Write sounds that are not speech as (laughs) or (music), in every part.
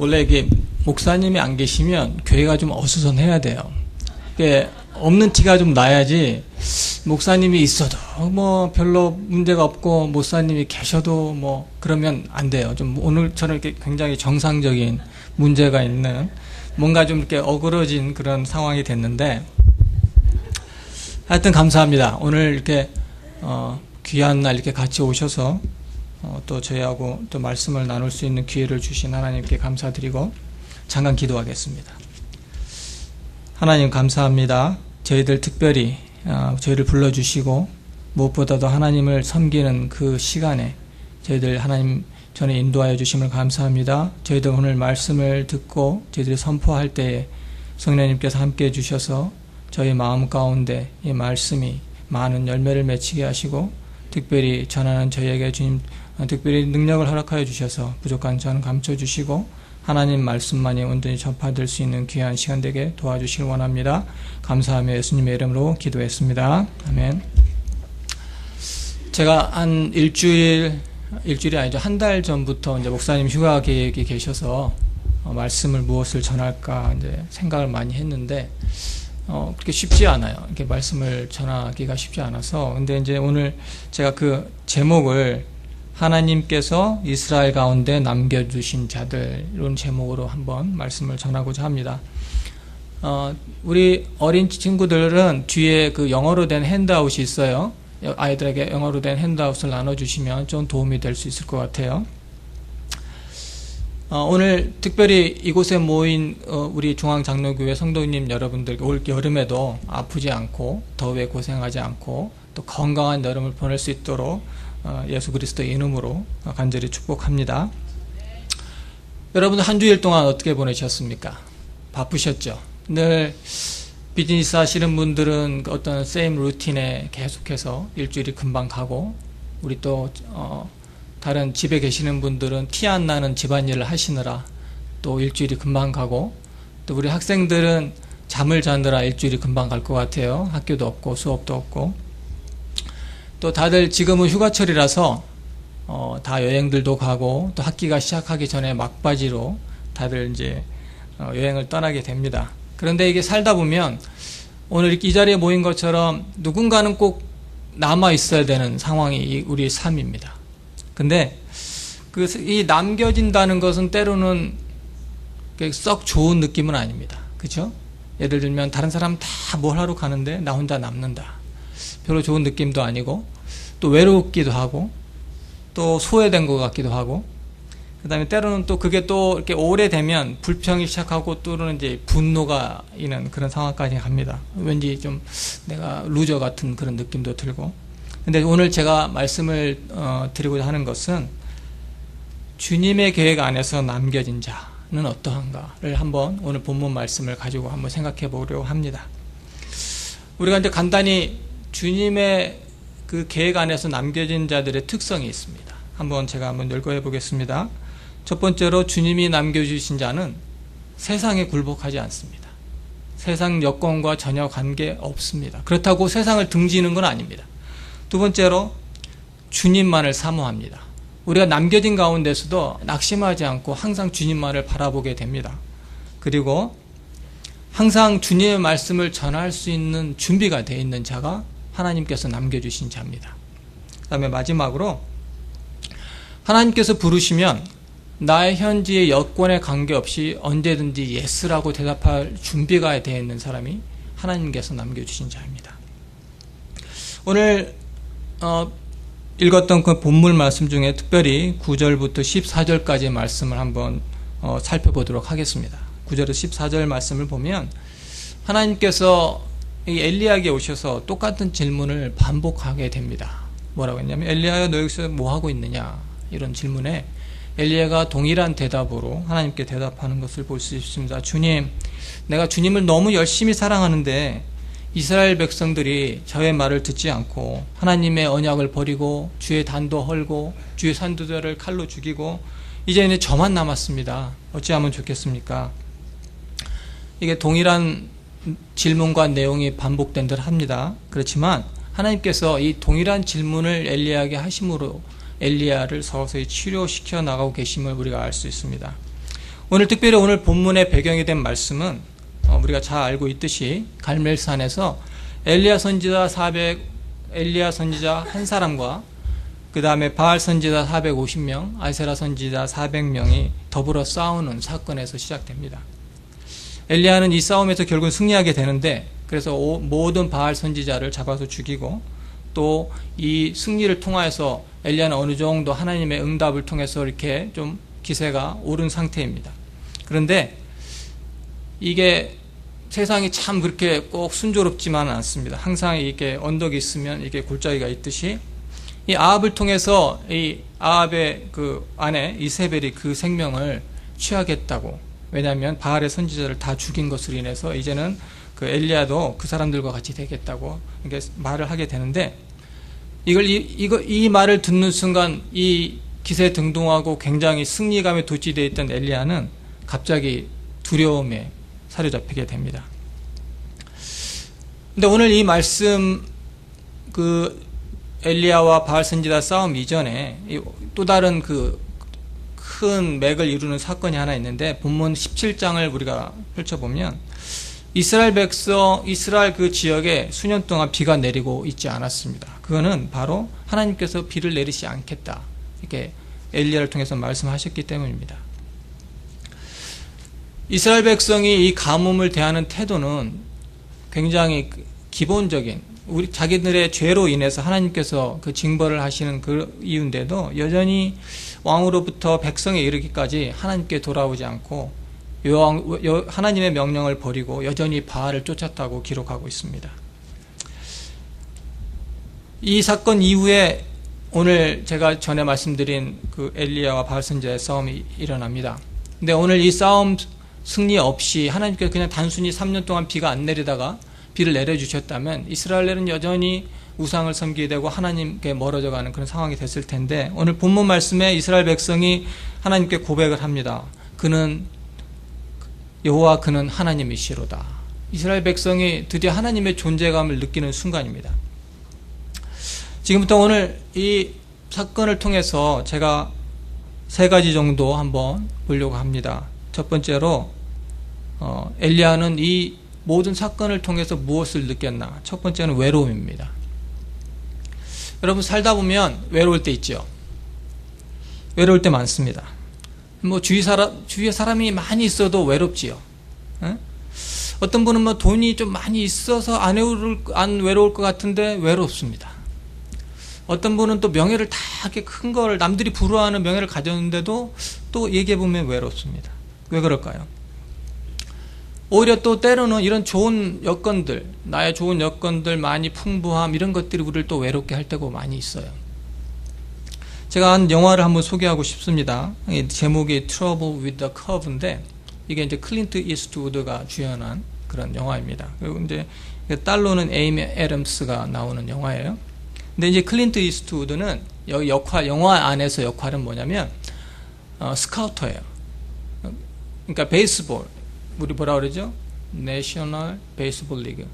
원래 이게 목사님이 안 계시면 교회가 좀 어수선해야 돼요. 이게 없는 티가 좀 나야지 목사님이 있어도 뭐 별로 문제가 없고 목사님이 계셔도 뭐 그러면 안 돼요. 좀 오늘처럼 이렇게 굉장히 정상적인 문제가 있는 뭔가 좀 이렇게 어그러진 그런 상황이 됐는데 하여튼 감사합니다. 오늘 이렇게 어, 귀한 날 이렇게 같이 오셔서 어, 또 저희하고 또 말씀을 나눌 수 있는 기회를 주신 하나님께 감사드리고 잠깐 기도하겠습니다. 하나님 감사합니다. 저희들 특별히 어, 저희를 불러주시고 무엇보다도 하나님을 섬기는 그 시간에 저희들 하나님 전에 인도하여 주심을 감사합니다. 저희들 오늘 말씀을 듣고 저희들이 선포할 때에 성령님께서 함께 해주셔서 저희 마음 가운데 이 말씀이 많은 열매를 맺히게 하시고 특별히 전하는 저희에게 주님 어, 특별히 능력을 허락하여 주셔서 부족한 저는 감춰 주시고 하나님 말씀만이 온전히 전파될 수 있는 귀한 시간 되게 도와주시길 원합니다. 감사하며 예수님의 이름으로 기도했습니다. 아멘. 제가 한 일주일 일주일이 아니죠 한 달 전부터 이제 목사님 휴가 계획이 계셔서 어, 말씀을 무엇을 전할까 이제 생각을 많이 했는데 어, 그렇게 쉽지 않아요. 이렇게 말씀을 전하기가 쉽지 않아서 근데 이제 오늘 제가 그 제목을 하나님께서 이스라엘 가운데 남겨주신 자들 이런 제목으로 한번 말씀을 전하고자 합니다. 어, 우리 어린 친구들은 뒤에 그 영어로 된 핸드아웃이 있어요. 아이들에게 영어로 된 핸드아웃을 나눠주시면 좀 도움이 될 수 있을 것 같아요. 어, 오늘 특별히 이곳에 모인 어, 우리 중앙장로교회 성도님 여러분들 올 여름에도 아프지 않고 더위에 고생하지 않고 또 건강한 여름을 보낼 수 있도록 어, 예수 그리스도의 이름으로 간절히 축복합니다. 여러분 한 주일 동안 어떻게 보내셨습니까? 바쁘셨죠? 늘 비즈니스 하시는 분들은 어떤 세임 루틴에 계속해서 일주일이 금방 가고 우리 또 어, 다른 집에 계시는 분들은 티 안 나는 집안일을 하시느라 또 일주일이 금방 가고 또 우리 학생들은 잠을 자느라 일주일이 금방 갈 것 같아요. 학교도 없고 수업도 없고 또 다들 지금은 휴가철이라서 어, 다 여행들도 가고 또 학기가 시작하기 전에 막바지로 다들 이제 어, 여행을 떠나게 됩니다. 그런데 이게 살다 보면 오늘 이 자리에 모인 것처럼 누군가는 꼭 남아 있어야 되는 상황이 우리 삶입니다. 근데 그 이 남겨진다는 것은 때로는 썩 좋은 느낌은 아닙니다. 그죠? 예를 들면 다른 사람 다 뭘 하러 가는데 나 혼자 남는다. 별로 좋은 느낌도 아니고 또 외롭기도 하고 또 소외된 것 같기도 하고 그 다음에 때로는 또 그게 또 이렇게 오래되면 불평이 시작하고 또는 이제 분노가 있는 그런 상황까지 갑니다. 왠지 좀 내가 루저 같은 그런 느낌도 들고. 근데 오늘 제가 말씀을 어, 드리고자 하는 것은 주님의 계획 안에서 남겨진 자는 어떠한가를 한번 오늘 본문 말씀을 가지고 한번 생각해 보려고 합니다. 우리가 이제 간단히 주님의 그 계획 안에서 남겨진 자들의 특성이 있습니다. 한번 제가 한번 열거해 보겠습니다. 첫 번째로 주님이 남겨주신 자는 세상에 굴복하지 않습니다. 세상 여건과 전혀 관계 없습니다. 그렇다고 세상을 등지는 건 아닙니다. 두 번째로 주님만을 사모합니다. 우리가 남겨진 가운데서도 낙심하지 않고 항상 주님만을 바라보게 됩니다. 그리고 항상 주님의 말씀을 전할 수 있는 준비가 되어 있는 자가 하나님께서 남겨주신 자입니다. 그 다음에 마지막으로 하나님께서 부르시면 나의 현지의 여건에 관계없이 언제든지 예스라고 대답할 준비가 되어 있는 사람이 하나님께서 남겨주신 자입니다. 오늘 어, 읽었던 그 본문 말씀 중에 특별히 9절부터 14절까지 말씀을 한번 어, 살펴보도록 하겠습니다. 9절에서 14절 말씀을 보면 하나님께서 엘리야에게 오셔서 똑같은 질문을 반복하게 됩니다. 뭐라고 했냐면 엘리야야 너 여기서 뭐 하고 있느냐 이런 질문에 엘리야가 동일한 대답으로 하나님께 대답하는 것을 볼 수 있습니다. 주님, 내가 주님을 너무 열심히 사랑하는데 이스라엘 백성들이 저의 말을 듣지 않고 하나님의 언약을 버리고 주의 단도 헐고 주의 산두들을 칼로 죽이고 이제는 저만 남았습니다. 어찌하면 좋겠습니까? 이게 동일한 질문과 내용이 반복된 듯 합니다. 그렇지만 하나님께서 이 동일한 질문을 엘리야에게 하심으로 엘리야를 서서히 치료시켜 나가고 계심을 우리가 알 수 있습니다. 오늘 특별히 오늘 본문의 배경이 된 말씀은 어, 우리가 잘 알고 있듯이 갈멜산에서 엘리야 선지자 400 엘리야 선지자 한 사람과 그 다음에 바알 선지자 450명, 아세라 선지자 400명이 더불어 싸우는 사건에서 시작됩니다. 엘리야는 이 싸움에서 결국 승리하게 되는데 그래서 모든 바알 선지자를 잡아서 죽이고 또 이 승리를 통하여서 엘리야는 어느 정도 하나님의 응답을 통해서 이렇게 좀 기세가 오른 상태입니다. 그런데 이게 세상이 참 그렇게 꼭 순조롭지만은 않습니다. 항상 이게 언덕이 있으면 이게 골짜기가 있듯이 이 아합을 통해서 이 아합의 그 아내 이세벨이 그 생명을 취하겠다고 왜냐하면 바알의 선지자를 다 죽인 것으로 인해서 이제는 그 엘리야도 그 사람들과 같이 되겠다고 이게 말을 하게 되는데 이걸 이, 이거 이 말을 듣는 순간 이 기세 등등하고 굉장히 승리감에 도취되어 있던 엘리야는 갑자기 두려움에 사로잡히게 됩니다. 근데 오늘 이 말씀 그 엘리야와 바알 선지자 싸움 이전에 또 다른 그 큰 맥을 이루는 사건이 하나 있는데 본문 17장을 우리가 펼쳐보면 이스라엘 백성, 이스라엘 그 지역에 수년 동안 비가 내리고 있지 않았습니다. 그거는 바로 하나님께서 비를 내리지 않겠다. 이렇게 엘리야를 통해서 말씀하셨기 때문입니다. 이스라엘 백성이 이 가뭄을 대하는 태도는 굉장히 기본적인 우리 자기들의 죄로 인해서 하나님께서 그 징벌을 하시는 그 이유인데도 여전히 왕으로부터 백성에 이르기까지 하나님께 돌아오지 않고 여왕, 여, 하나님의 명령을 버리고 여전히 바알을 쫓았다고 기록하고 있습니다. 이 사건 이후에 오늘 제가 전에 말씀드린 그 엘리야와 바알 선지자의 싸움이 일어납니다. 근데 오늘 이 싸움 승리 없이 하나님께서 그냥 단순히 3년 동안 비가 안 내리다가 비를 내려주셨다면 이스라엘은 여전히 우상을 섬기게 되고 하나님께 멀어져 가는 그런 상황이 됐을 텐데 오늘 본문 말씀에 이스라엘 백성이 하나님께 고백을 합니다. 그는 여호와 그는 하나님이시로다. 이스라엘 백성이 드디어 하나님의 존재감을 느끼는 순간입니다. 지금부터 오늘 이 사건을 통해서 제가 세 가지 정도 한번 보려고 합니다. 첫 번째로 어, 엘리야는 이 모든 사건을 통해서 무엇을 느꼈나? 첫 번째는 외로움입니다. 여러분 살다 보면 외로울 때 있죠. 외로울 때 많습니다. 뭐 주위 사람 주위에 사람이 많이 있어도 외롭지요. 에? 어떤 분은 뭐 돈이 좀 많이 있어서 안 외로울 안 외로울 것 같은데 외롭습니다. 어떤 분은 또 명예를 다 이렇게 큰 걸 남들이 부러워하는 명예를 가졌는데도 또 얘기해 보면 외롭습니다. 왜 그럴까요? 오히려 또 때로는 이런 좋은 여건들, 나의 좋은 여건들, 많이 풍부함, 이런 것들이 우리를 또 외롭게 할 때가 많이 있어요. 제가 한 영화를 한번 소개하고 싶습니다. 제목이 Trouble with the Curve인데, 이게 이제 클린트 이스트우드가 주연한 그런 영화입니다. 그리고 이제 딸로는 에이미 애덤스가 나오는 영화예요. 근데 이제 클린트 이스트우드는 여기 역할, 영화 안에서 역할은 뭐냐면, 어, 스카우터예요. 그러니까 베이스볼, 우리 뭐라 그러죠? 내셔널 베이스볼 리그.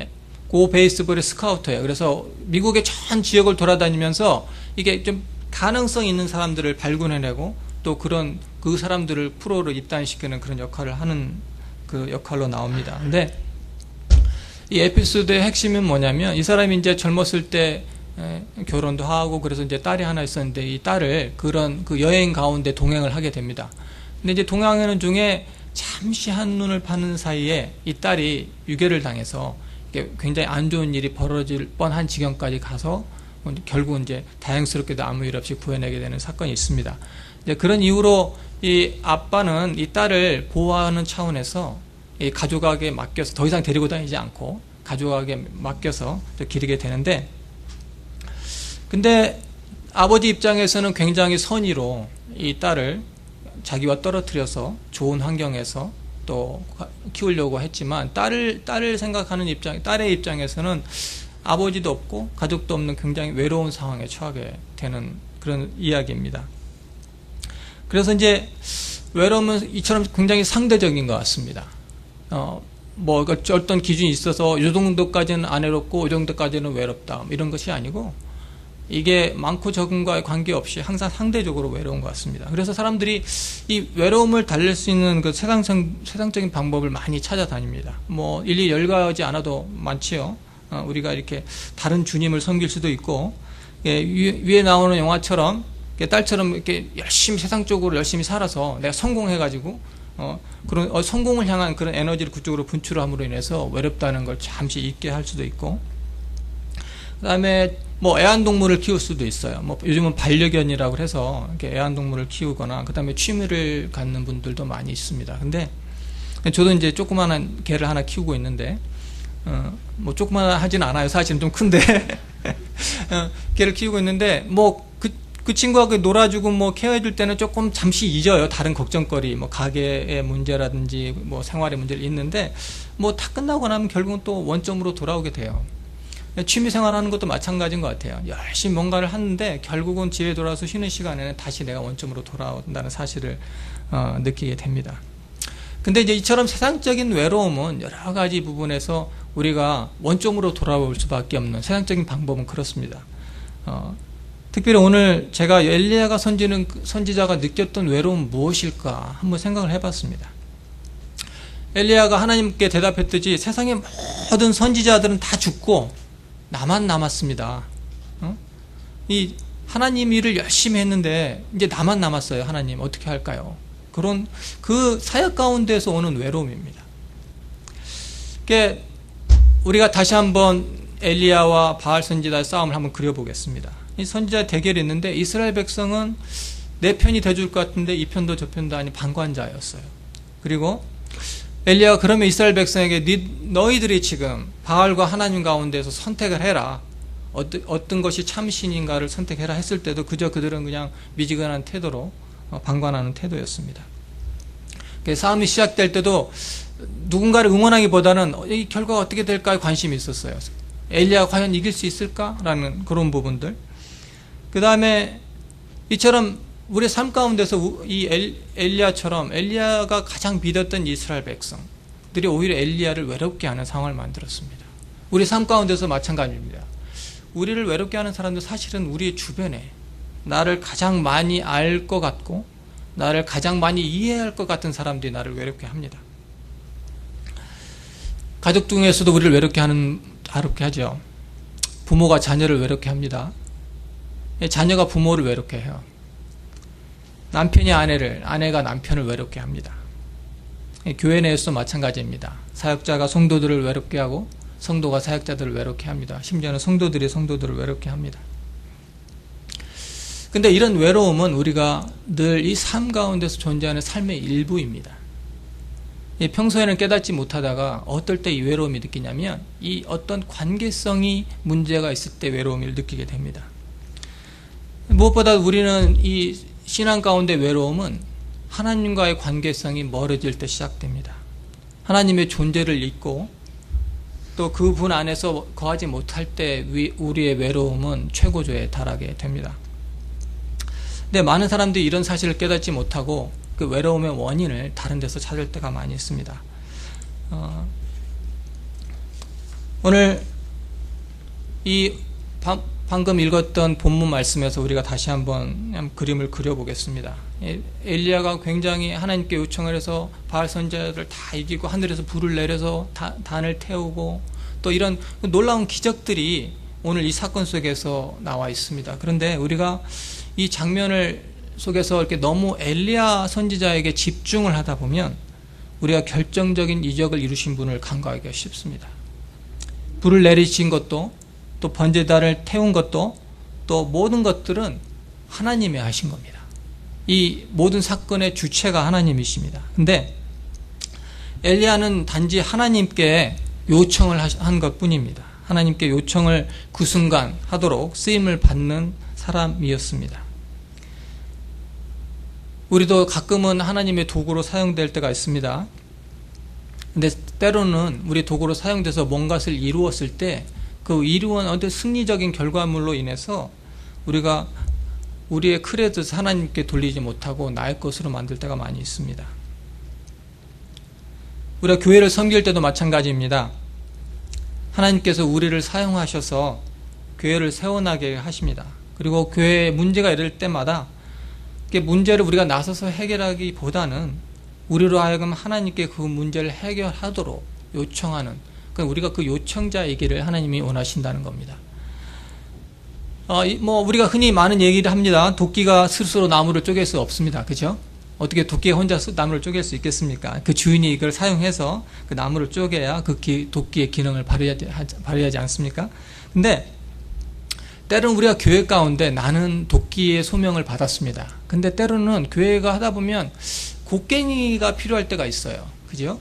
예. 고 베이스볼의 스카우터예요. 그래서 미국의 전 지역을 돌아다니면서 이게 좀 가능성 있는 사람들을 발굴해내고 또 그런 그 사람들을 프로로 입단시키는 그런 역할을 하는 그 역할로 나옵니다. 근데 이 에피소드의 핵심은 뭐냐면 이 사람이 이제 젊었을 때 결혼도 하고 그래서 이제 딸이 하나 있었는데 이 딸을 그런 그 여행 가운데 동행을 하게 됩니다. 근데 이제 동행하는 중에 잠시 한눈을 파는 사이에 이 딸이 유괴를 당해서 굉장히 안 좋은 일이 벌어질 뻔한 지경까지 가서 결국 이제 다행스럽게도 아무 일 없이 구해내게 되는 사건이 있습니다. 이제 그런 이유로 이 아빠는 이 딸을 보호하는 차원에서 이 가족에게 맡겨서 더 이상 데리고 다니지 않고 가족에게 맡겨서 기르게 되는데 근데 아버지 입장에서는 굉장히 선의로 이 딸을 자기와 떨어뜨려서 좋은 환경에서 또 키우려고 했지만 딸을 딸을 생각하는 입장 딸의 입장에서는 아버지도 없고 가족도 없는 굉장히 외로운 상황에 처하게 되는 그런 이야기입니다. 그래서 이제 외로움은 이처럼 굉장히 상대적인 것 같습니다. 어, 뭐 어떤 기준이 있어서 이 정도까지는 안 외롭고 이 정도까지는 외롭다 이런 것이 아니고 이게 많고 적음과의 관계없이 항상 상대적으로 외로운 것 같습니다. 그래서 사람들이 이 외로움을 달랠 수 있는 그 세상성, 세상적인 방법을 많이 찾아다닙니다. 뭐 일일이 열거하지 않아도 많지요. 어, 우리가 이렇게 다른 주님을 섬길 수도 있고 예, 위, 위에 나오는 영화처럼 딸처럼 이렇게 열심히 세상적으로 열심히 살아서 내가 성공해가지고 어, 그런 어, 성공을 향한 그런 에너지를 그쪽으로 분출함으로 인해서 외롭다는 걸 잠시 잊게 할 수도 있고 그다음에 뭐 애완동물을 키울 수도 있어요. 뭐 요즘은 반려견이라고 해서 이렇게 애완동물을 키우거나 그다음에 취미를 갖는 분들도 많이 있습니다. 근데 저도 이제 조그마한 개를 하나 키우고 있는데 어, 뭐 조그만 하진 않아요. 사실은 좀 큰데 (laughs) 어, 개를 키우고 있는데 뭐그 그 친구하고 놀아주고 뭐 케어해줄 때는 조금 잠시 잊어요. 다른 걱정거리, 뭐 가게의 문제라든지 뭐 생활의 문제를 있는데 뭐 다 끝나고 나면 결국은 또 원점으로 돌아오게 돼요. 취미 생활 하는 것도 마찬가지인 것 같아요. 열심히 뭔가를 하는데 결국은 집에 돌아와서 쉬는 시간에는 다시 내가 원점으로 돌아온다는 사실을 어, 느끼게 됩니다. 근데 이제 이처럼 세상적인 외로움은 여러 가지 부분에서 우리가 원점으로 돌아올 수밖에 없는 세상적인 방법은 그렇습니다. 어, 특별히 오늘 제가 엘리야가 선지는 선지자가 느꼈던 외로움 무엇일까 한번 생각을 해봤습니다. 엘리야가 하나님께 대답했듯이 세상의 모든 선지자들은 다 죽고 나만 남았습니다. 어? 이 하나님 일을 열심히 했는데 이제 나만 남았어요. 하나님 어떻게 할까요? 그런 그 사역 가운데서 오는 외로움입니다. 그러니까 우리가 다시 한번 엘리야와 바알 선지자의 싸움을 한번 그려보겠습니다. 이 선지자 대결이 있는데 이스라엘 백성은 내 편이 돼줄 것 같은데 이 편도 저 편도 아닌 방관자였어요. 그리고 엘리야가 그러면 이스라엘 백성에게 너희들이 지금 바알과 하나님 가운데서 선택을 해라. 어떤, 어떤 것이 참신인가를 선택해라 했을 때도 그저 그들은 그냥 미지근한 태도로 어, 방관하는 태도였습니다. 싸움이 시작될 때도 누군가를 응원하기보다는 어, 이 결과가 어떻게 될까에 관심이 있었어요. 엘리야가 과연 이길 수 있을까라는 그런 부분들. 그 다음에 이처럼 우리 삶 가운데서 이 엘리야처럼 엘리야가 가장 믿었던 이스라엘 백성들이 오히려 엘리야를 외롭게 하는 상황을 만들었습니다. 우리 삶 가운데서 마찬가지입니다. 우리를 외롭게 하는 사람들 사실은 우리 주변에 나를 가장 많이 알 것 같고 나를 가장 많이 이해할 것 같은 사람들이 나를 외롭게 합니다. 가족 중에서도 우리를 외롭게 하는 외롭게 하죠. 부모가 자녀를 외롭게 합니다. 예, 자녀가 부모를 외롭게 해요. 남편이 아내를, 아내가 남편을 외롭게 합니다. 예, 교회 내에서도 마찬가지입니다. 사역자가 성도들을 외롭게 하고 성도가 사역자들을 외롭게 합니다. 심지어는 성도들이 성도들을 외롭게 합니다. 근데 이런 외로움은 우리가 늘 이 삶 가운데서 존재하는 삶의 일부입니다. 평소에는 깨닫지 못하다가 어떨 때 이 외로움이 느끼냐면 이 어떤 관계성이 문제가 있을 때 외로움을 느끼게 됩니다. 무엇보다 우리는 이 신앙 가운데 외로움은 하나님과의 관계성이 멀어질 때 시작됩니다. 하나님의 존재를 잊고 또 그 분 안에서 거하지 못할 때 우리의 외로움은 최고조에 달하게 됩니다. 근데 많은 사람들이 이런 사실을 깨닫지 못하고 그 외로움의 원인을 다른 데서 찾을 때가 많이 있습니다. 어, 오늘 이 방금 읽었던 본문 말씀에서 우리가 다시 한번 그림을 그려보겠습니다. 엘리야가 굉장히 하나님께 요청을 해서 바알 선자들 다 이기고 하늘에서 불을 내려서 다, 단을 태우고 또 이런 놀라운 기적들이 오늘 이 사건 속에서 나와 있습니다. 그런데 우리가 이 장면을 속에서 이렇게 너무 엘리야 선지자에게 집중을 하다 보면 우리가 결정적인 이적을 이루신 분을 간과하기가 쉽습니다. 불을 내리신 것도 또 번제단을 태운 것도 또 모든 것들은 하나님이 하신 겁니다. 이 모든 사건의 주체가 하나님이십니다. 근데 엘리야는 단지 하나님께 요청을 한 것 뿐입니다. 하나님께 요청을 그 순간 하도록 쓰임을 받는 사람이었습니다. 우리도 가끔은 하나님의 도구로 사용될 때가 있습니다. 근데 때로는 우리 도구로 사용돼서 뭔가를 이루었을 때 그 이루은 어떤 승리적인 결과물로 인해서 우리가 우리의 크레딧을 하나님께 돌리지 못하고 나의 것으로 만들 때가 많이 있습니다. 우리가 교회를 섬길 때도 마찬가지입니다. 하나님께서 우리를 사용하셔서 교회를 세워나게 하십니다. 그리고 교회에 문제가 이럴 때마다 그 문제를 우리가 나서서 해결하기보다는 우리로 하여금 하나님께 그 문제를 해결하도록 요청하는 그러니까 우리가 그 요청자이기를 하나님이 원하신다는 겁니다. 어, 이- 뭐 우리가 흔히 많은 얘기를 합니다. 도끼가 스스로 나무를 쪼갤 수 없습니다. 그죠? 어떻게 도끼가 혼자 스- 나무를 쪼갤 수 있겠습니까? 그 주인이 이걸 사용해서 그 나무를 쪼개야 그 기- 도끼의 기능을 발휘하지, 하지- 발휘하지 않습니까? 근데 때로는 우리가 교회 가운데 나는 도끼의 소명을 받았습니다. 근데 때로는 교회가 하다 보면 곡괭이가 필요할 때가 있어요. 그죠?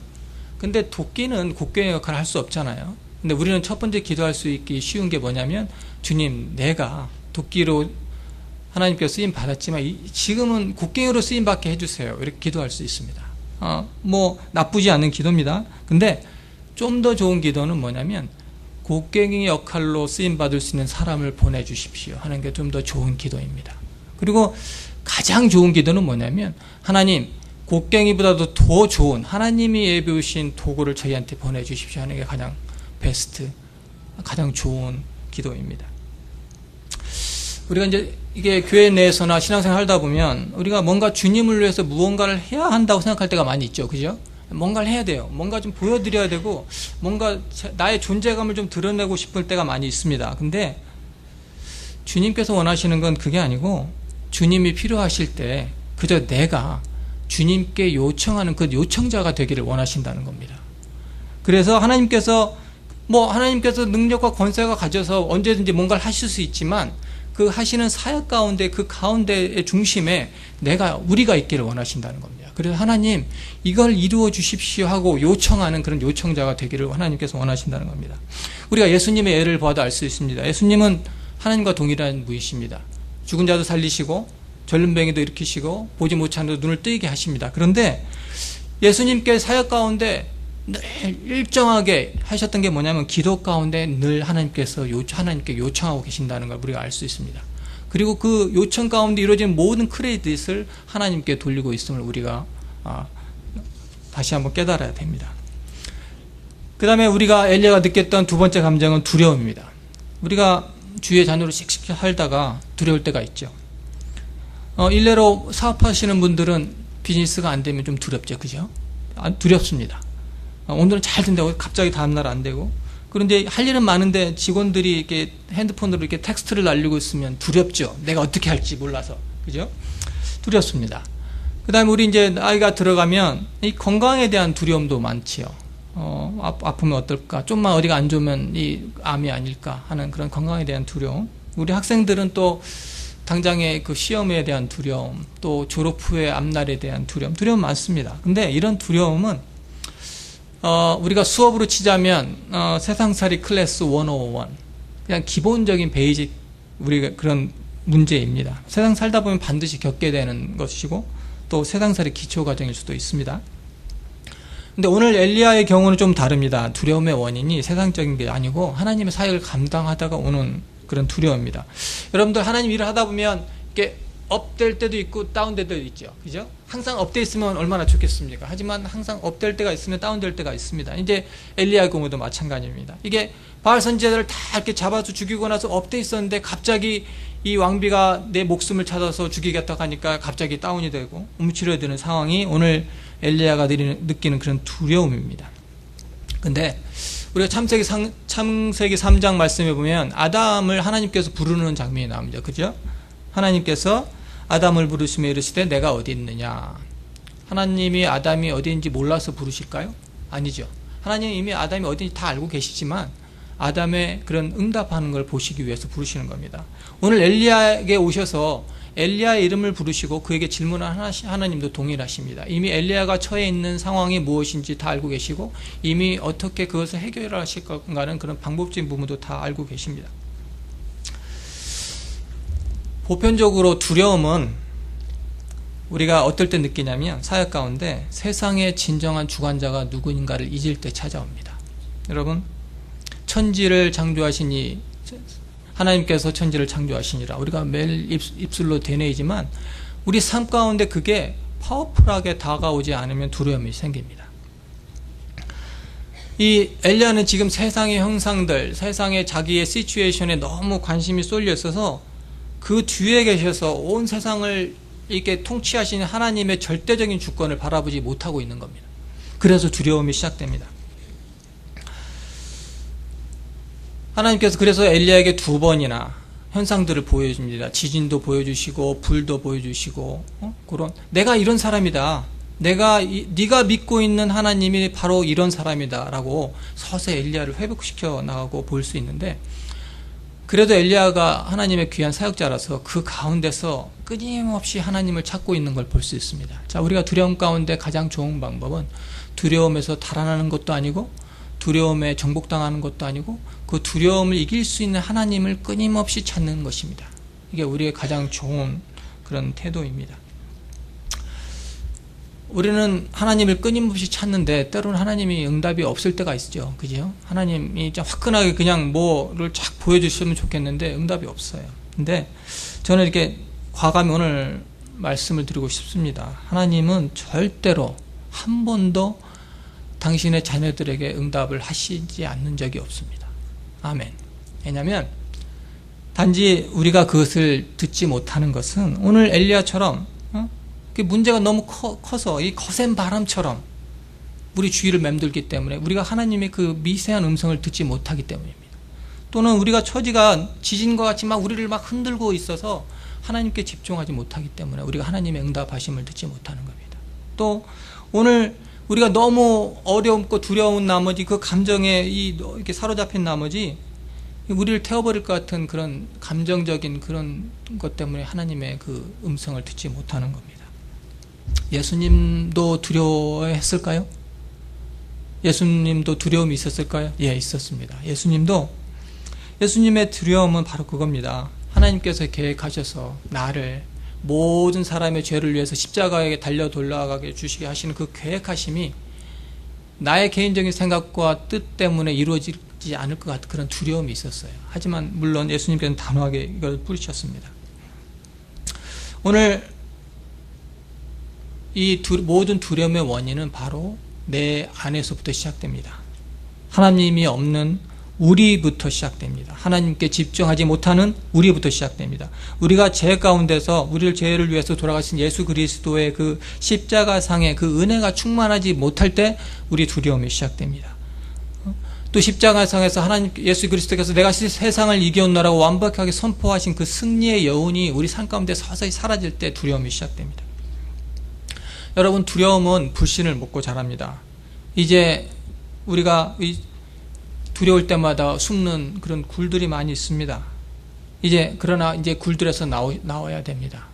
근데 도끼는 곡괭이 역할을 할 수 없잖아요. 근데 우리는 첫 번째 기도할 수 있기 쉬운 게 뭐냐면 주님 내가 도끼로 하나님께 쓰임 받았지만 이- 지금은 곡괭이로 쓰임 받게 해주세요. 이렇게 기도할 수 있습니다. 어, 뭐 나쁘지 않은 기도입니다. 근데 좀 더 좋은 기도는 뭐냐면 곡괭이 역할로 쓰임 받을 수 있는 사람을 보내주십시오 하는 게 좀 더 좋은 기도입니다. 그리고 가장 좋은 기도는 뭐냐면 하나님 곡괭이보다도 더 좋은 하나님이 예비우신 도구를 저희한테 보내주십시오 하는 게 가장 베스트 가장 좋은 기도입니다. 우리가 이제 이게 교회 내에서나 신앙생활 하다 보면 우리가 뭔가 주님을 위해서 무언가를 해야 한다고 생각할 때가 많이 있죠. 그죠? 뭔가를 해야 돼요. 뭔가 좀 보여드려야 되고 뭔가 제- 나의 존재감을 좀 드러내고 싶을 때가 많이 있습니다. 근데 주님께서 원하시는 건 그게 아니고 주님이 필요하실 때 그저 내가 주님께 요청하는 그 요청자가 되기를 원하신다는 겁니다. 그래서 하나님께서 뭐 하나님께서 능력과 권세가 가져서 언제든지 뭔가를 하실 수 있지만 그 하시는 사역 가운데 그 가운데의 중심에 내가 우리가 있기를 원하신다는 겁니다. 그래서 하나님 이걸 이루어 주십시오 하고 요청하는 그런 요청자가 되기를 하나님께서 원하신다는 겁니다. 우리가 예수님의 예를 봐도 알 수 있습니다. 예수님은 하나님과 동일한 분이십니다. 죽은 자도 살리시고 절름뱅이도 일으키시고 보지 못하는 눈을 뜨게 하십니다. 그런데 예수님께 사역 가운데 늘 일정하게 하셨던 게 뭐냐면 기도 가운데 늘 하나님께서 요, 하나님께 요청하고 계신다는 걸 우리가 알 수 있습니다. 그리고 그 요청 가운데 이루어진 모든 크레딧을 하나님께 돌리고 있음을 우리가 아, 다시 한번 깨달아야 됩니다. 그 다음에 우리가 엘리야가 느꼈던 두 번째 감정은 두려움입니다. 우리가 주의 자녀로 씩씩 살다가 두려울 때가 있죠. 어, 일례로 사업하시는 분들은 비즈니스가 안 되면 좀 두렵죠. 그죠? 아, 두렵습니다. 어, 오늘은 잘 된다고 갑자기 다음날 안 되고 그런데 할 일은 많은데 직원들이 이렇게 핸드폰으로 이렇게 텍스트를 날리고 있으면 두렵죠. 내가 어떻게 할지 몰라서. 그죠? 두렵습니다. 그 다음에 우리 이제 나이가 들어가면 이 건강에 대한 두려움도 많지요. 어, 아, 아프면 어떨까? 좀만 어디가 안 좋으면 이 암이 아닐까 하는 그런 건강에 대한 두려움. 우리 학생들은 또 당장의 그 시험에 대한 두려움, 또 졸업 후의 앞날에 대한 두려움, 두려움 많습니다. 근데 이런 두려움은 어, 우리가 수업으로 치자면 어, 세상살이 클래스 101 그냥 기본적인 베이직 우리가 그런 문제입니다. 세상 살다 보면 반드시 겪게 되는 것이고 또 세상살이 기초 과정일 수도 있습니다. 근데 오늘 엘리야의 경우는 좀 다릅니다. 두려움의 원인이 세상적인 게 아니고 하나님의 사역을 감당하다가 오는 그런 두려움입니다. 여러분들 하나님 일을 하다 보면 이게 업될 때도 있고 다운될 때도 있죠. 그죠? 항상 업돼 있으면 얼마나 좋겠습니까? 하지만 항상 업될 때가 있으면 다운될 때가 있습니다. 이제 엘리야의 경우도 마찬가지입니다. 이게 바알 선지자들을 다 이렇게 잡아서 죽이고 나서 업돼 있었는데 갑자기 이 왕비가 내 목숨을 찾아서 죽이겠다 하니까 갑자기 다운이 되고 움츠려 드는 상황이 오늘 엘리야가 느끼는 그런 두려움입니다. 근데 우리가 참세기, 상, 참세기 3장 말씀해 보면 아담을 하나님께서 부르는 장면이 나옵니다. 그죠? 하나님께서 아담을 부르시며 이르시되 내가 어디 있느냐? 하나님이 아담이 어디인지 몰라서 부르실까요? 아니죠. 하나님이 이미 아담이 어디인지 다 알고 계시지만 아담의 그런 응답하는 걸 보시기 위해서 부르시는 겁니다. 오늘 엘리야에게 오셔서 엘리야의 이름을 부르시고 그에게 질문한 하나님도 동일하십니다. 이미 엘리야가 처해 있는 상황이 무엇인지 다 알고 계시고 이미 어떻게 그것을 해결하실 건가는 그런 방법적인 부분도 다 알고 계십니다. 보편적으로 두려움은 우리가 어떨 때 느끼냐면 사역 가운데 세상의 진정한 주관자가 누구인가를 잊을 때 찾아옵니다. 여러분 천지를 창조하시니 하나님께서 천지를 창조하시니라 우리가 매일 입술로 되뇌이지만 우리 삶 가운데 그게 파워풀하게 다가오지 않으면 두려움이 생깁니다. 이 엘리야는 지금 세상의 형상들, 세상의 자기의 시츄에이션에 너무 관심이 쏠려 있어서 그 뒤에 계셔서 온 세상을 이렇게 통치하시는 하나님의 절대적인 주권을 바라보지 못하고 있는 겁니다. 그래서 두려움이 시작됩니다. 하나님께서 그래서 엘리야에게 두 번이나 현상들을 보여줍니다. 지진도 보여주시고 불도 보여주시고 어? 그런 내가 이런 사람이다. 내가 이, 네가 믿고 있는 하나님이 바로 이런 사람이다라고 서서히 엘리야를 회복시켜 나가고 볼 수 있는데 그래도 엘리야가 하나님의 귀한 사역자라서 그 가운데서 끊임없이 하나님을 찾고 있는 걸 볼 수 있습니다. 자, 우리가 두려움 가운데 가장 좋은 방법은 두려움에서 달아나는 것도 아니고 두려움에 정복당하는 것도 아니고 그 두려움을 이길 수 있는 하나님을 끊임없이 찾는 것입니다. 이게 우리의 가장 좋은 그런 태도입니다. 우리는 하나님을 끊임없이 찾는데 때로는 하나님이 응답이 없을 때가 있죠. 그죠? 하나님이 화끈하게 그냥 뭐를 쫙 보여주시면 좋겠는데 응답이 없어요. 근데 저는 이렇게 과감히 오늘 말씀을 드리고 싶습니다. 하나님은 절대로 한 번도 당신의 자녀들에게 응답을 하시지 않는 적이 없습니다. 아멘. 왜냐하면 단지 우리가 그것을 듣지 못하는 것은 오늘 엘리야처럼 어? 문제가 너무 커, 커서 이 거센 바람처럼 우리 주위를 맴돌기 때문에 우리가 하나님의 그 미세한 음성을 듣지 못하기 때문입니다. 또는 우리가 처지가 지진과 같이 막 우리를 막 흔들고 있어서 하나님께 집중하지 못하기 때문에 우리가 하나님의 응답하심을 듣지 못하는 겁니다. 또 오늘 우리가 너무 어렵고 두려운 나머지 그 감정에 이 이렇게 사로잡힌 나머지 우리를 태워버릴 것 같은 그런 감정적인 그런 것 때문에 하나님의 그 음성을 듣지 못하는 겁니다. 예수님도 두려워했을까요? 예수님도 두려움이 있었을까요? 예, 있었습니다. 예수님도 예수님의 두려움은 바로 그겁니다. 하나님께서 계획하셔서 나를 모든 사람의 죄를 위해서 십자가에 달려 돌아가게 주시게 하시는 그 계획하심이 나의 개인적인 생각과 뜻 때문에 이루어지지 않을 것 같은 그런 두려움이 있었어요. 하지만 물론 예수님께서는 단호하게 이걸 뿌리셨습니다. 오늘 이 두, 모든 두려움의 원인은 바로 내 안에서부터 시작됩니다. 하나님이 없는 우리부터 시작됩니다. 하나님께 집중하지 못하는 우리부터 시작됩니다. 우리가 죄 가운데서 우리를 죄를 위해서 돌아가신 예수 그리스도의 그 십자가 상의 그 은혜가 충만하지 못할 때 우리 두려움이 시작됩니다. 또 십자가 상에서 하나님 예수 그리스도께서 내가 세상을 이겨온나라고 완벽하게 선포하신 그 승리의 여운이 우리 삶 가운데 서서히 사라질 때 두려움이 시작됩니다. 여러분 두려움은 불신을 먹고 자랍니다. 이제 우리가 두려울 때마다 숨는 그런 굴들이 많이 있습니다. 이제 그러나 이제 굴들에서 나오, 나와야 됩니다.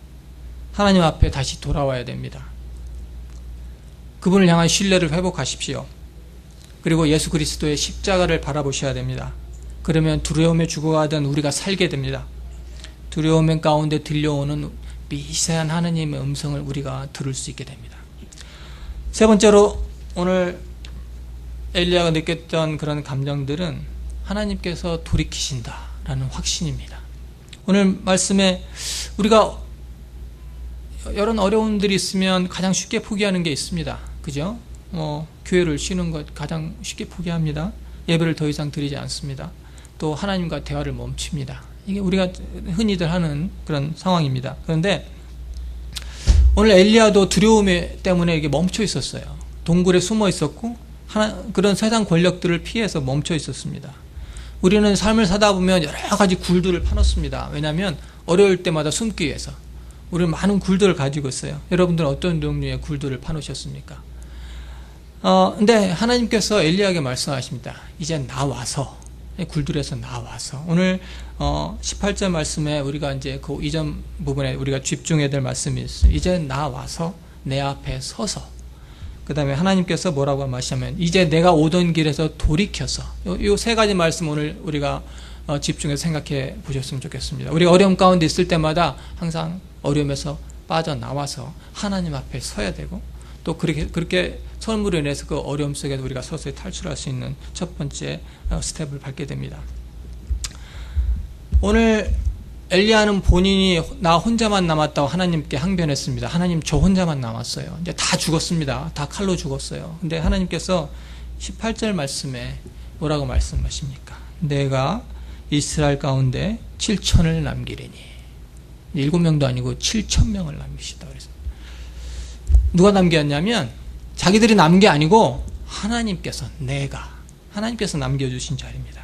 하나님 앞에 다시 돌아와야 됩니다. 그분을 향한 신뢰를 회복하십시오. 그리고 예수 그리스도의 십자가를 바라보셔야 됩니다. 그러면 두려움에 죽어가던 우리가 살게 됩니다. 두려움 가운데 들려오는 미세한 하느님의 음성을 우리가 들을 수 있게 됩니다. 세 번째로 오늘 엘리야가 느꼈던 그런 감정들은 하나님께서 돌이키신다라는 확신입니다. 오늘 말씀에 우리가 여러 어려움들이 있으면 가장 쉽게 포기하는 게 있습니다. 그죠? 뭐 교회를 쉬는 것 가장 쉽게 포기합니다. 예배를 더 이상 드리지 않습니다. 또 하나님과 대화를 멈춥니다. 이게 우리가 흔히들 하는 그런 상황입니다. 그런데 오늘 엘리야도 두려움 때문에 이게 멈춰 있었어요. 동굴에 숨어 있었고 하나, 그런 세상 권력들을 피해서 멈춰 있었습니다. 우리는 삶을 사다 보면 여러 가지 굴들을 파놓습니다. 왜냐하면 어려울 때마다 숨기 위해서. 우리는 많은 굴들을 가지고 있어요. 여러분들은 어떤 종류의 굴들을 파놓으셨습니까? 어, 근데 하나님께서 엘리야에게 말씀하십니다. 이제 나와서, 굴들에서 나와서. 오늘, 어, 18절 말씀에 우리가 이제 그 이전 부분에 우리가 집중해야 될 말씀이 있어요. 이제 나와서 내 앞에 서서 그 다음에 하나님께서 뭐라고 말하시면 이제 내가 오던 길에서 돌이켜서 이 세 가지 말씀 오늘 우리가 어, 집중해서 생각해 보셨으면 좋겠습니다. 우리 어려움 가운데 있을 때마다 항상 어려움에서 빠져나와서 하나님 앞에 서야 되고 또 그렇게 그렇게 선물로 인해서 그 어려움 속에서 우리가 서서히 탈출할 수 있는 첫 번째 어, 스텝을 밟게 됩니다. 오늘 엘리야는 본인이 나 혼자만 남았다고 하나님께 항변했습니다. 하나님 저 혼자만 남았어요. 이제 다 죽었습니다. 다 칼로 죽었어요. 근데 하나님께서 18절 말씀에 뭐라고 말씀하십니까? 내가 이스라엘 가운데 7천을 남기리니 일곱 명도 아니고 7천 명을 남기시다 그래서 누가 남겼냐면 자기들이 남은 게 아니고 하나님께서 내가 하나님께서 남겨주신 자리입니다.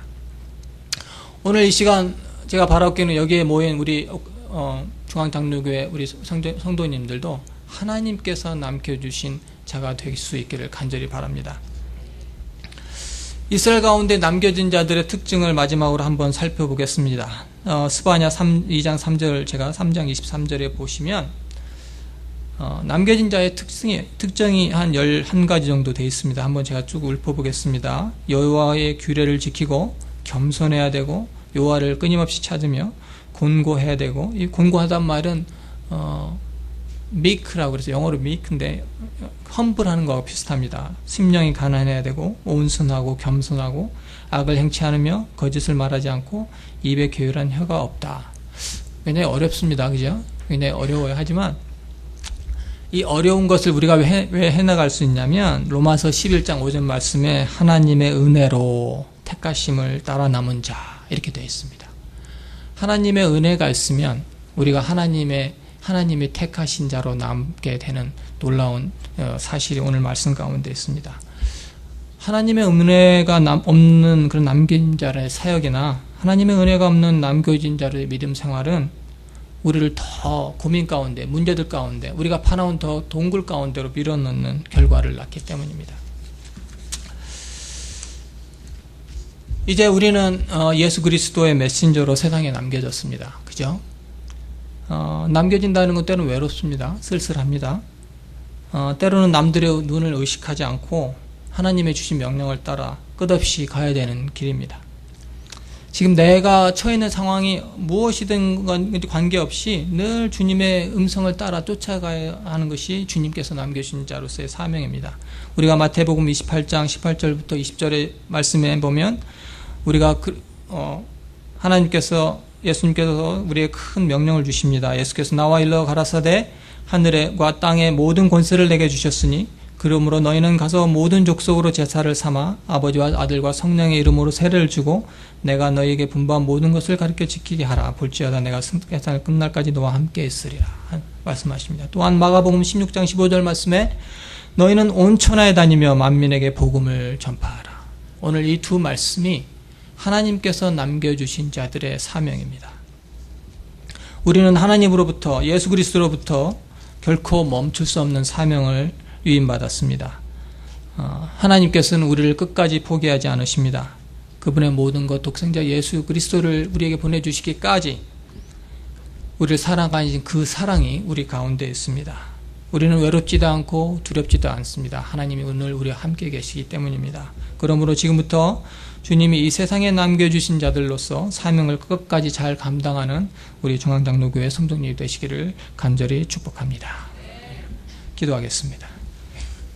오늘 이 시간 제가 바라옵기는 여기에 모인 우리 어, 중앙장로교회 우리 성도, 성도님들도 하나님께서 남겨주신 자가 될 수 있기를 간절히 바랍니다. 이스라엘 가운데 남겨진 자들의 특징을 마지막으로 한번 살펴보겠습니다. 어, 스바냐 3, 2장 3절 제가 3장 23절에 보시면 어, 남겨진 자의 특징이, 특징이 한 11가지 정도 되어 있습니다. 한번 제가 쭉 읊어보겠습니다. 여호와의 규례를 지키고 겸손해야 되고 여호와를 끊임없이 찾으며 곤고해야 되고 이 곤고하단 말은 어, meek라고 그래서 영어로 meek인데 험불하는 거하고 비슷합니다. 심령이 가난해야 되고 온순하고 겸손하고 악을 행치 않으며 거짓을 말하지 않고 입에 게으른 혀가 없다. 굉장히 어렵습니다. 그죠? 굉장히 어려워요. 하지만 이 어려운 것을 우리가 왜, 해, 왜 해나갈 수 있냐면 로마서 11장 5절 말씀에 하나님의 은혜로 택하심을 따라 남은 자 이렇게 되어 있습니다. 하나님의 은혜가 있으면 우리가 하나님의 하나님이 택하신 자로 남게 되는 놀라운 어, 사실이 오늘 말씀 가운데 있습니다. 하나님의 은혜가 남, 없는 그런 남긴 자의 사역이나 하나님의 은혜가 없는 남겨진 자의 믿음 생활은 우리를 더 고민 가운데, 문제들 가운데, 우리가 파나온 더 동굴 가운데로 밀어넣는 결과를 낳기 때문입니다. 이제 우리는 어, 예수 그리스도의 메신저로 세상에 남겨졌습니다. 그죠? 어, 남겨진다는 것 때는 외롭습니다. 쓸쓸합니다. 어, 때로는 남들의 눈을 의식하지 않고 하나님의 주신 명령을 따라 끝없이 가야 되는 길입니다. 지금 내가 처해 있는 상황이 무엇이든 관계없이 늘 주님의 음성을 따라 쫓아가야 하는 것이 주님께서 남겨주신 자로서의 사명입니다. 우리가 마태복음 28장 18절부터 20절의 말씀에 보면 우리가 그, 어, 하나님께서 예수님께서 우리의 큰 명령을 주십니다. 예수께서 나와 일러 가라사대 하늘과 땅의 모든 권세를 내게 주셨으니 그러므로 너희는 가서 모든 족속으로 제사를 삼아 아버지와 아들과 성령의 이름으로 세례를 주고 내가 너희에게 분부한 모든 것을 가르쳐 지키게 하라. 볼지어다 내가 세상을 끝날까지 너와 함께 있으리라. 말씀하십니다. 또한 마가복음 16장 15절 말씀에 너희는 온 천하에 다니며 만민에게 복음을 전파하라. 오늘 이 두 말씀이 하나님께서 남겨주신 자들의 사명입니다. 우리는 하나님으로부터 예수 그리스도로부터 결코 멈출 수 없는 사명을 위임받았습니다. 어, 하나님께서는 우리를 끝까지 포기하지 않으십니다. 그분의 모든 것 독생자 예수 그리스도를 우리에게 보내주시기까지 우리를 사랑하신 그 사랑이 우리 가운데 있습니다. 우리는 외롭지도 않고 두렵지도 않습니다. 하나님이 오늘 우리와 함께 계시기 때문입니다. 그러므로 지금부터 주님이 이 세상에 남겨주신 자들로서 사명을 끝까지 잘 감당하는 우리 중앙장로교회 성도님이 되시기를 간절히 축복합니다. 기도하겠습니다.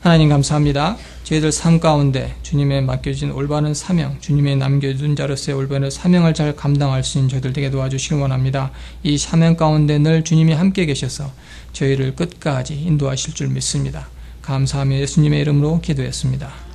하나님 감사합니다. 저희들 삶 가운데 주님의 맡겨진 올바른 사명, 주님의 남겨준 자로서의 올바른 사명을 잘 감당할 수 있는 저희들 되게 도와주시길 원합니다. 이 사명 가운데 늘 주님이 함께 계셔서 저희를 끝까지 인도하실 줄 믿습니다. 감사하며 예수님의 이름으로 기도했습니다.